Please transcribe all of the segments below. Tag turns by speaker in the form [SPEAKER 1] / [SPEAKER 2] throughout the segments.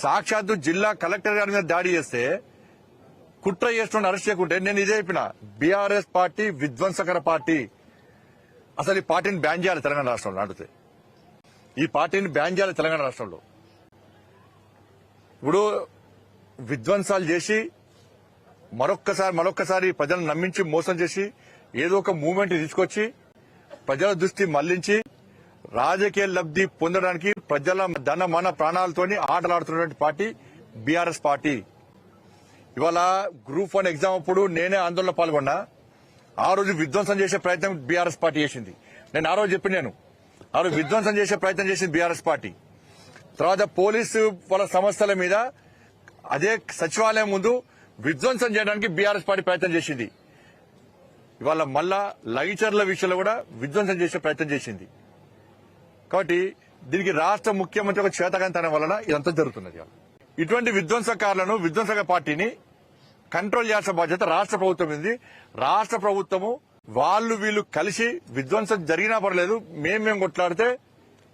[SPEAKER 1] సాక్షాత్తు జిల్లా కలెక్టర్ గారి మీద దాడి చేస్తే కుట్ర చేస్తున్న అరెస్ట్ చేయకుంటే నేను ఇదే చెప్పిన. బీఆర్ఎస్ పార్టీ విధ్వంసకర పార్టీ. అసలు ఈ పార్టీని బ్యాన్ చేయాలి తెలంగాణ రాష్ట్రంలో అడిగితే ఈ పార్టీని బ్యాన్ చేయాలి తెలంగాణ రాష్ట్రంలో. ఇప్పుడు విధ్వంసాలు చేసి మరొక్కసారి మరొక్కసారి ప్రజలను నమ్మించి మోసం చేసి ఏదో ఒక మూమెంట్ తీసుకొచ్చి ప్రజల దృష్టి మళ్ళించి రాజకీయ లబ్ధి పొందడానికి ప్రజల ధన మన ప్రాణాలతోని ఆటలాడుతున్నటువంటి పార్టీ బీఆర్ఎస్ పార్టీ. ఇవాళ గ్రూప్ వన్ ఎగ్జామ్ అప్పుడు నేనే ఆందోళన పాల్గొన్నా. ఆ రోజు విధ్వంసం చేసే ప్రయత్నం బీఆర్ఎస్ పార్టీ చేసింది. నేను ఆ రోజు చెప్పి నేను. ఆ రోజు విధ్వంసం చేసే ప్రయత్నం చేసింది బీఆర్ఎస్ పార్టీ. తర్వాత పోలీసు వాళ్ళ సమస్యల మీద అదే సచివాలయం ముందు విధ్వంసం చేయడానికి బీఆర్ఎస్ పార్టీ ప్రయత్నం చేసింది. ఇవాళ మళ్ళా లైచర్ల విషయంలో కూడా విధ్వంసం చేసే ప్రయత్నం చేసింది. కాబట్టి దీనికి రాష్ట్ర ముఖ్యమంత్రి ఒక చేతకంతనం వలన ఇదంతా జరుగుతున్నది ఇటువంటి విధ్వంసకారులను విధ్వంసక పార్టీని కంట్రోల్ చేయాల్సిన బాధ్యత రాష్ట్ర ప్రభుత్వం ఉంది రాష్ట్ర ప్రభుత్వము వాళ్ళు వీళ్ళు కలిసి విధ్వంసం జరిగినా పర్లేదు మేమేం కొట్లాడితే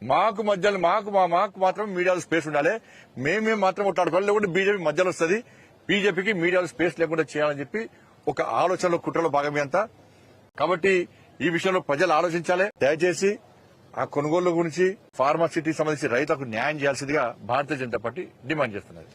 [SPEAKER 1] మాకు మధ్యలో మాకు మా మాకు మాత్రం మీడియాలో స్పేస్ ఉండాలి. మేమేం మాత్రం కొట్లాడుకోవాలి. లేకుంటే బీజేపీ మధ్యలో వస్తుంది. బీజేపీకి మీడియాలో స్పేస్ లేకుండా చేయాలని చెప్పి ఒక ఆలోచనలో కుట్రలో భాగమే అంతా. కాబట్టి ఈ విషయంలో ప్రజలు ఆలోచించాలి. దయచేసి ఆ కొనుగోలు గురించి ఫార్మా సిటీ సంబంధించి రైతులకు న్యాయం చేయాల్సిందిగా భారతీయ జనతా పార్టీ డిమాండ్ చేస్తున్నది.